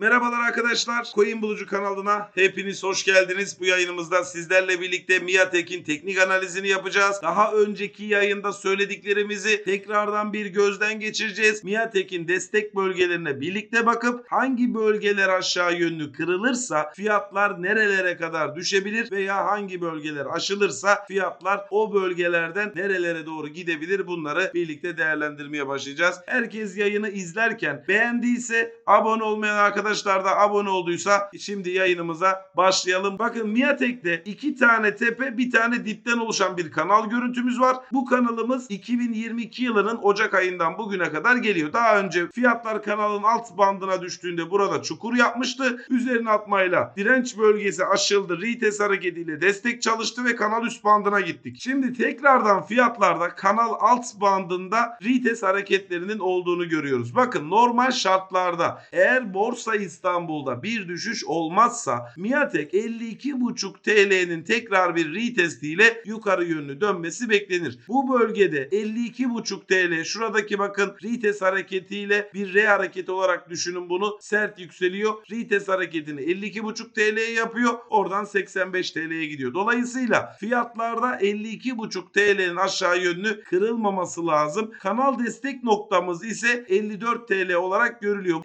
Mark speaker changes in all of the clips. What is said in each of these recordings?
Speaker 1: Merhabalar arkadaşlar. Coin Bulucu kanalına hepiniz hoş geldiniz. Bu yayınımızda sizlerle birlikte Miatek'in teknik analizini yapacağız. Daha önceki yayında söylediklerimizi tekrardan bir gözden geçireceğiz. Miatek'in destek bölgelerine birlikte bakıp hangi bölgeler aşağı yönlü kırılırsa fiyatlar nerelere kadar düşebilir veya hangi bölgeler aşılırsa fiyatlar o bölgelerden nerelere doğru gidebilir bunları birlikte değerlendirmeye başlayacağız. Herkes yayını izlerken beğendiyse abone olmayan arkadaşlar da abone olduysa şimdi yayınımıza başlayalım. Bakın Miatek'te iki tane tepe bir tane dipten oluşan bir kanal görüntümüz var. Bu kanalımız 2022 yılının Ocak ayından bugüne kadar geliyor. Daha önce fiyatlar kanalın alt bandına düştüğünde burada çukur yapmıştı. Üzerine atmayla direnç bölgesi aşıldı. Retest hareketiyle destek çalıştı ve kanal üst bandına gittik. Şimdi tekrardan fiyatlarda kanal alt bandında retest hareketlerinin olduğunu görüyoruz. Bakın normal şartlarda eğer Borsa İstanbul'da bir düşüş olmazsa Miatek 52,5 TL'nin tekrar bir retestiyle yukarı yönlü dönmesi beklenir. Bu bölgede 52,5 TL şuradaki bakın retest hareketiyle bir R hareketi olarak düşünün bunu. Sert yükseliyor. Retest hareketini 52,5 TL'ye yapıyor. Oradan 85 TL'ye gidiyor. Dolayısıyla fiyatlarda 52,5 TL'nin aşağı yönlü kırılmaması lazım. Kanal destek noktamız ise 54 TL olarak görülüyor.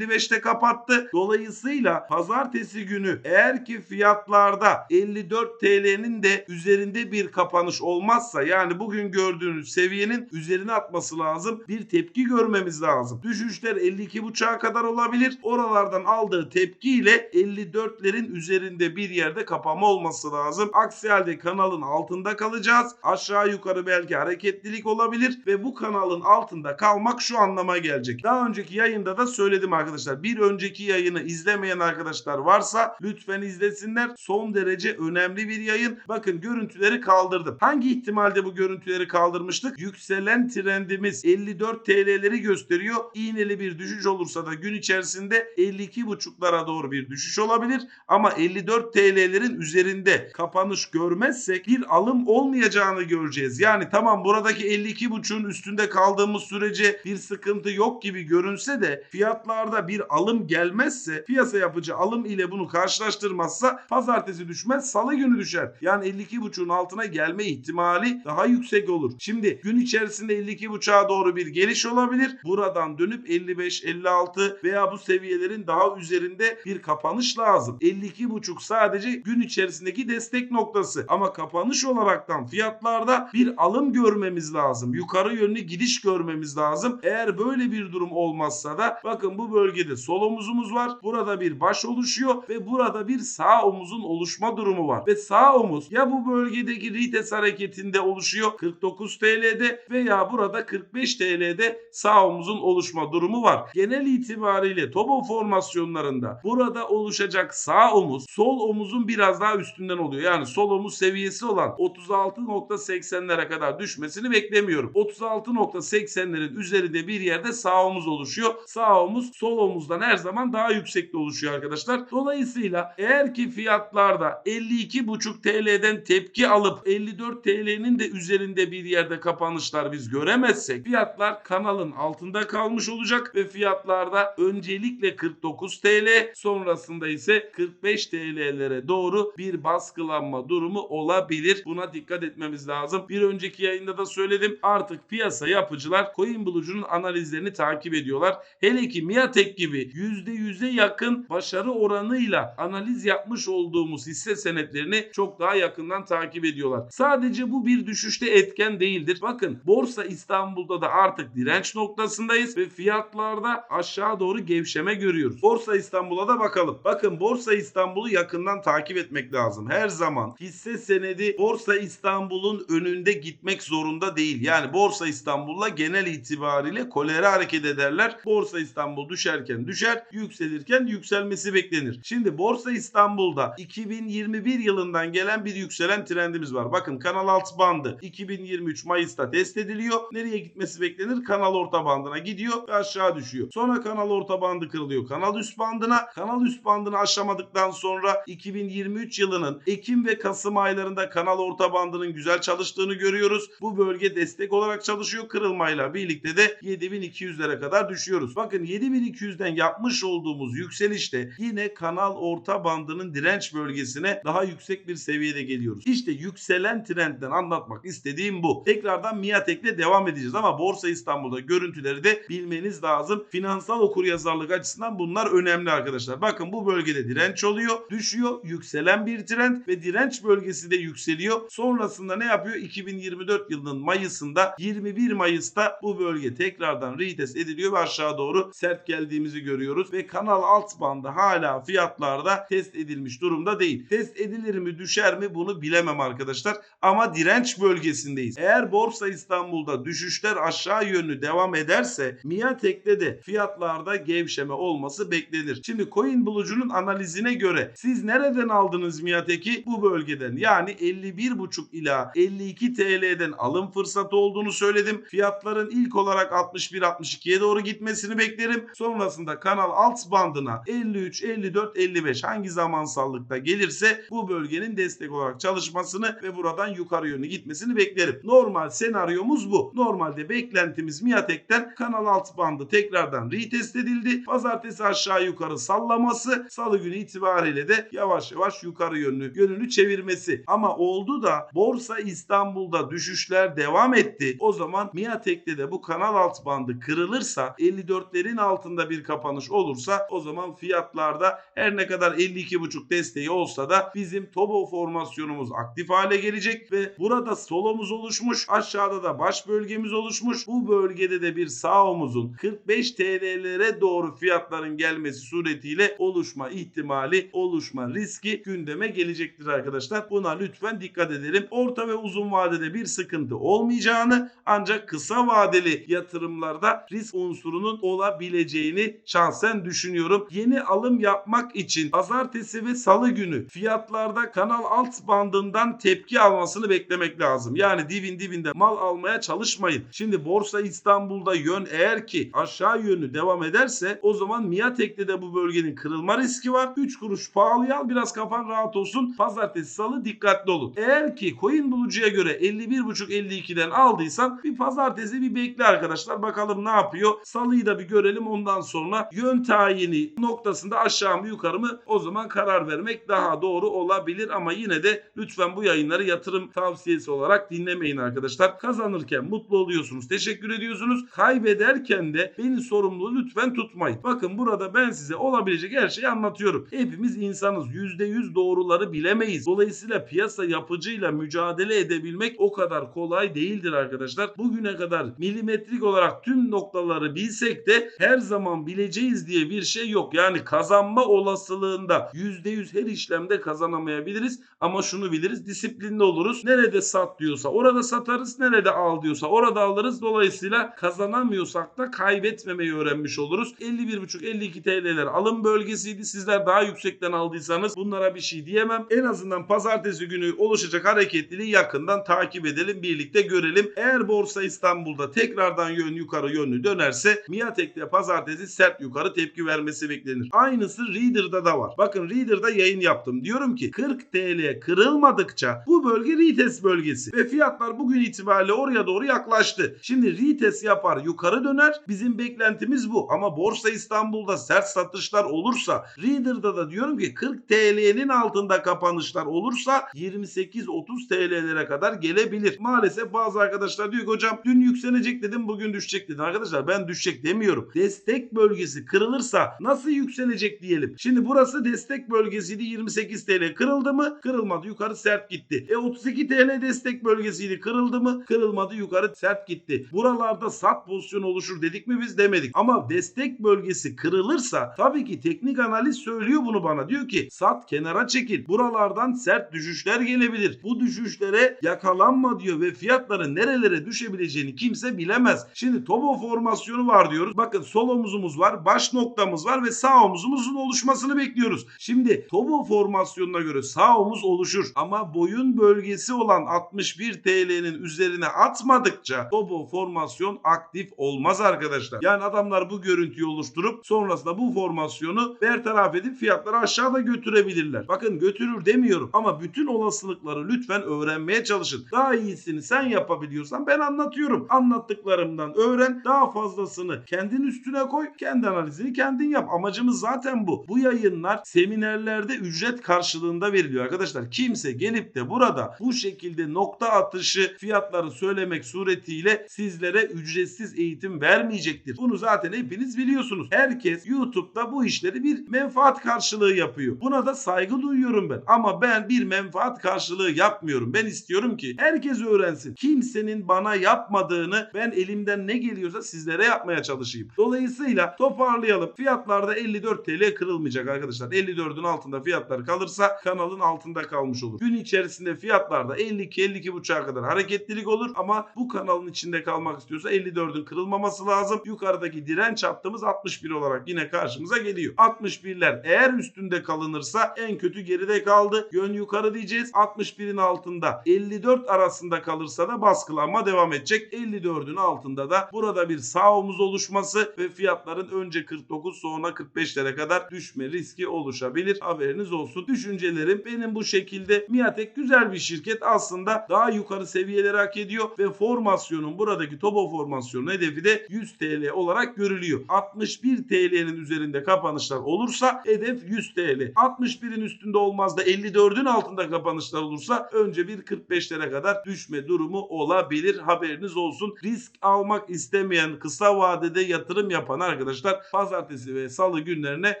Speaker 1: 54.55'te kapattı. Dolayısıyla pazartesi günü eğer ki fiyatlarda 54 TL'nin de üzerinde bir kapanış olmazsa yani bugün gördüğünüz seviyenin üzerine atması lazım. Bir tepki görmemiz lazım. Düşüşler 52.5'a kadar olabilir. Oralardan aldığı tepkiyle 54'lerin üzerinde bir yerde kapama olması lazım. Aksi halde kanalın altında kalacağız. Aşağı yukarı belki hareketlilik olabilir ve bu kanalın altında kalmak şu anlama gelecek. Daha önceki yayında da söyledim arkadaşlar. Bir önceki yayını izlemeyen arkadaşlar varsa lütfen izlesinler. Son derece önemli bir yayın. Bakın görüntüleri kaldırdım. Hangi ihtimalde bu görüntüleri kaldırmıştık? Yükselen trendimiz 54 TL'leri gösteriyor. İğneli bir düşüş olursa da gün içerisinde 52,5'lara doğru bir düşüş olabilir. Ama 54 TL'lerin üzerinde kapanış görmezsek bir alım olmayacağını göreceğiz. Yani tamam buradaki 52,5'un üstünde kaldığımız sürece bir sıkıntı yok gibi görünse de fiyatlarda bir alım gelmezse piyasa yapıcı alım ile bunu karşılaştırmazsa pazartesi düşmez salı günü düşer. Yani 52,5'un altına gelme ihtimali daha yüksek olur. Şimdi gün içerisinde 52,5'a doğru bir geliş olabilir. Buradan dönüp 55, 56 veya bu seviyelerin daha üzerinde bir kapanış lazım. 52,5 sadece gün içerisindeki destek noktası. Ama kapanış olaraktan fiyatlarda bir alım görmemiz lazım. Yukarı yönlü gidiş görmemiz lazım. Eğer böyle bir durum olmazsa da bakın bu bölgede sol omuzumuz var. Burada bir baş oluşuyor ve burada bir sağ omuzun oluşma durumu var. Ve sağ omuz ya bu bölgedeki retest hareketinde oluşuyor 49 TL'de veya burada 45 TL'de sağ omuzun oluşma durumu var. Genel itibariyle Tobo formasyonlarında burada oluşacak sağ omuz sol omuzun biraz daha üstünden oluyor. Yani sol omuz seviyesi olan 36.80'lere kadar düşmesini beklemiyorum. 36.80'lerin üzerinde bir yerde sağ omuz oluşuyor. Sağ omuz sol omuzdan her zaman daha yüksekte oluşuyor arkadaşlar. Dolayısıyla eğer ki fiyatlarda 52,5 TL'den tepki alıp 54 TL'nin de üzerinde bir yerde kapanışlar biz göremezsek fiyatlar kanalın altında kalmış olacak ve fiyatlarda öncelikle 49 TL sonrasında ise 45 TL'lere doğru bir baskılanma durumu olabilir. Buna dikkat etmemiz lazım. Bir önceki yayında da söyledim. Artık piyasa yapıcılar Coin Bulucu'nun analizlerini takip ediyorlar. Hele ki Miatek gibi %100'e yakın başarı oranıyla analiz yapmış olduğumuz hisse senetlerini çok daha yakından takip ediyorlar. Sadece bu bir düşüşte etken değildir. Bakın Borsa İstanbul'da da artık direnç noktasındayız ve fiyatlarda aşağı doğru gevşeme görüyoruz. Borsa İstanbul'a da bakalım. Bakın Borsa İstanbul'u yakından takip etmek lazım. Her zaman hisse senedi Borsa İstanbul'un önünde gitmek zorunda değil. Yani Borsa İstanbul'la genel itibariyle kolere hareket ederler. Borsa İstanbul düşerken düşer, yükselirken yükselmesi beklenir. Şimdi Borsa İstanbul'da 2021 yılından gelen bir yükselen trendimiz var. Bakın kanal alt bandı 2023 Mayıs'ta test ediliyor. Nereye gitmesi beklenir? Kanal orta bandına gidiyor ve aşağı düşüyor. Sonra kanal orta bandı kırılıyor. Kanal üst bandına, kanal üst bandını aşamadıktan sonra 2023 yılının Ekim ve Kasım aylarında kanal orta bandının güzel çalıştığını görüyoruz. Bu bölge destek olarak çalışıyor. Kırılmayla birlikte de 7200'lere kadar düşüyoruz. Bakın 7200'den Zaten yapmış olduğumuz yükselişte yine kanal orta bandının direnç bölgesine daha yüksek bir seviyede geliyoruz. İşte yükselen trendden anlatmak istediğim bu. Tekrardan Miatek'le devam edeceğiz ama Borsa İstanbul'da görüntüleri de bilmeniz lazım. Finansal okuryazarlık açısından bunlar önemli arkadaşlar. Bakın bu bölgede direnç oluyor, düşüyor, yükselen bir trend ve direnç bölgesi de yükseliyor. Sonrasında ne yapıyor? 2024 yılının Mayıs'ında 21 Mayıs'ta bu bölge tekrardan retest ediliyor ve aşağı doğru sert geldiğimizi görüyoruz ve kanal alt bandı hala fiyatlarda test edilmiş durumda değil. Test edilir mi düşer mi bunu bilemem arkadaşlar ama direnç bölgesindeyiz. Eğer Borsa İstanbul'da düşüşler aşağı yönlü devam ederse Miatek'te de fiyatlarda gevşeme olması beklenir. Şimdi coin bulucunun analizine göre siz nereden aldınız Miatek'i? Bu bölgeden yani 51,5 ila 52 TL'den alım fırsatı olduğunu söyledim. Fiyatların ilk olarak 61-62'ye doğru gitmesini beklerim. Sonrasında kanal alt bandına 53, 54, 55 hangi zamansallıkta gelirse bu bölgenin destek olarak çalışmasını ve buradan yukarı yönlü gitmesini beklerim. Normal senaryomuz bu. Normalde beklentimiz Miatek'ten kanal alt bandı tekrardan retest edildi. Pazartesi aşağı yukarı sallaması, salı günü itibariyle de yavaş yavaş yukarı yönlü yönünü çevirmesi. Ama oldu da Borsa İstanbul'da düşüşler devam etti. O zaman Miatek'te de bu kanal alt bandı kırılırsa 54'lerin altında bir kapanış olursa o zaman fiyatlarda her ne kadar 52.5 desteği olsa da bizim Tobo formasyonumuz aktif hale gelecek ve burada solomuz oluşmuş aşağıda da baş bölgemiz oluşmuş. Bu bölgede de bir sağ omuzun 45 TL'lere doğru fiyatların gelmesi suretiyle oluşma ihtimali oluşma riski gündeme gelecektir arkadaşlar. Buna lütfen dikkat edelim. Orta ve uzun vadede bir sıkıntı olmayacağını ancak kısa vadeli yatırımlarda risk unsurunun olabileceğini şahsen düşünüyorum. Yeni alım yapmak için pazartesi ve salı günü fiyatlarda kanal alt bandından tepki almasını beklemek lazım. Yani dibin dibinde mal almaya çalışmayın. Şimdi Borsa İstanbul'da yön eğer ki aşağı yönlü devam ederse o zaman Miatek'te de bu bölgenin kırılma riski var. 3 kuruş pahalıya al biraz kafan rahat olsun. Pazartesi salı dikkatli olun. Eğer ki coin bulucuya göre 51.5-52'den aldıysan bir pazartesi bir bekle arkadaşlar. Bakalım ne yapıyor. Salıyı da bir görelim ondan sonra yön tayini noktasında aşağı mı yukarı mı o zaman karar vermek daha doğru olabilir ama yine de lütfen bu yayınları yatırım tavsiyesi olarak dinlemeyin arkadaşlar. Kazanırken mutlu oluyorsunuz. Teşekkür ediyorsunuz. Kaybederken de beni sorumlu lütfen tutmayın. Bakın burada ben size olabilecek her şeyi anlatıyorum. Hepimiz insanız. %100 doğruları bilemeyiz. Dolayısıyla piyasa yapıcıyla mücadele edebilmek o kadar kolay değildir arkadaşlar. Bugüne kadar milimetrik olarak tüm noktaları bilsek de her zaman bileceğiz diye bir şey yok. Yani kazanma olasılığında %100 her işlemde kazanamayabiliriz ama şunu biliriz disiplinli oluruz. Nerede sat diyorsa orada satarız. Nerede al diyorsa orada alırız. Dolayısıyla kazanamıyorsak da kaybetmemeyi öğrenmiş oluruz. 51,5-52 TL'ler alım bölgesiydi. Sizler daha yüksekten aldıysanız bunlara bir şey diyemem. En azından pazartesi günü oluşacak hareketliliği yakından takip edelim. Birlikte görelim. Eğer Borsa İstanbul'da tekrardan yön yukarı yönlü dönerse Miatek'te pazartesi sert yukarı tepki vermesi beklenir. Aynısı Reader'da da var. Bakın Reader'da yayın yaptım. Diyorum ki 40 TL kırılmadıkça bu bölge retest bölgesi ve fiyatlar bugün itibariyle oraya doğru yaklaştı. Şimdi retest yapar yukarı döner. Bizim beklentimiz bu. Ama Borsa İstanbul'da sert satışlar olursa Reader'da da diyorum ki 40 TL'nin altında kapanışlar olursa 28-30 TL'lere kadar gelebilir. Maalesef bazı arkadaşlar diyor ki hocam dün yükselecek dedim bugün düşecek dedim. Arkadaşlar ben düşecek demiyorum. Destek bölgesi kırılırsa nasıl yükselecek diyelim. Şimdi burası destek bölgesiydi 28 TL kırıldı mı? Kırılmadı yukarı sert gitti. E 32 TL destek bölgesiydi kırıldı mı? Kırılmadı yukarı sert gitti. Buralarda sat pozisyonu oluşur dedik mi biz demedik. Ama destek bölgesi kırılırsa tabii ki teknik analiz söylüyor bunu bana. Diyor ki sat kenara çekil. Buralardan sert düşüşler gelebilir. Bu düşüşlere yakalanma diyor ve fiyatların nerelere düşebileceğini kimse bilemez. Şimdi Tobo formasyonu var diyoruz. Bakın sol omuzumuz var, baş noktamız var ve sağ omuzumuzun oluşmasını bekliyoruz. Şimdi Tobo formasyonuna göre sağ omuz oluşur ama boyun bölgesi olan 61 TL'nin üzerine atmadıkça Tobo formasyon aktif olmaz arkadaşlar. Yani adamlar bu görüntüyü oluşturup sonrasında bu formasyonu bertaraf edip fiyatları aşağıda götürebilirler. Bakın götürür demiyorum ama bütün olasılıkları lütfen öğrenmeye çalışın. Daha iyisini sen yapabiliyorsan ben anlatıyorum. Anlattıklarımdan öğren. Daha fazlasını kendin üstüne koy. Kendi kendi analizini kendin yap. Amacımız zaten bu. Bu yayınlar seminerlerde ücret karşılığında veriliyor arkadaşlar. Kimse gelip de burada bu şekilde nokta atışı fiyatları söylemek suretiyle sizlere ücretsiz eğitim vermeyecektir. Bunu zaten hepiniz biliyorsunuz. Herkes YouTube'da bu işleri bir menfaat karşılığı yapıyor. Buna da saygı duyuyorum ben. Ama ben bir menfaat karşılığı yapmıyorum. Ben istiyorum ki herkes öğrensin. Kimsenin bana yapmadığını ben elimden ne geliyorsa sizlere yapmaya çalışayım. Dolayısıyla toparlayalım. Fiyatlarda 54 TL kırılmayacak arkadaşlar. 54'ün altında fiyatlar kalırsa kanalın altında kalmış olur. Gün içerisinde fiyatlarda 52-52.5'a kadar hareketlilik olur ama bu kanalın içinde kalmak istiyorsa 54'ün kırılmaması lazım. Yukarıdaki direnç hattımız 61 olarak yine karşımıza geliyor. 61'ler eğer üstünde kalınırsa en kötü geride kaldı. Yön yukarı diyeceğiz. 61'in altında 54 arasında kalırsa da baskılanma devam edecek. 54'ün altında da burada bir sağ omuz oluşması ve fiyatların önce 49 sonra 45'lere kadar düşme riski oluşabilir. Haberiniz olsun. Düşüncelerim benim bu şekilde. Miatek güzel bir şirket. Aslında daha yukarı seviyeleri hak ediyor ve formasyonun buradaki Tobo formasyonu hedefi de 100 TL olarak görülüyor. 61 TL'nin üzerinde kapanışlar olursa hedef 100 TL. 61'in üstünde olmaz da 54'ün altında kapanışlar olursa önce bir 45'lere kadar düşme durumu olabilir. Haberiniz olsun. Risk almak istemeyen kısa vadede yatırım yapan arkadaşlar pazartesi ve salı günlerine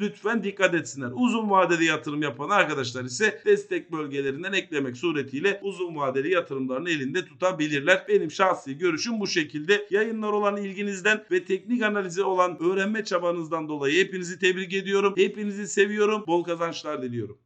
Speaker 1: lütfen dikkat etsinler. Uzun vadede yatırım yapan arkadaşlar ise destek bölgelerinden eklemek suretiyle uzun vadeli yatırımlarını elinde tutabilirler. Benim şahsi görüşüm bu şekilde. Yayınlar olan ilginizden ve teknik analizi olan öğrenme çabanızdan dolayı hepinizi tebrik ediyorum. Hepinizi seviyorum. Bol kazançlar diliyorum.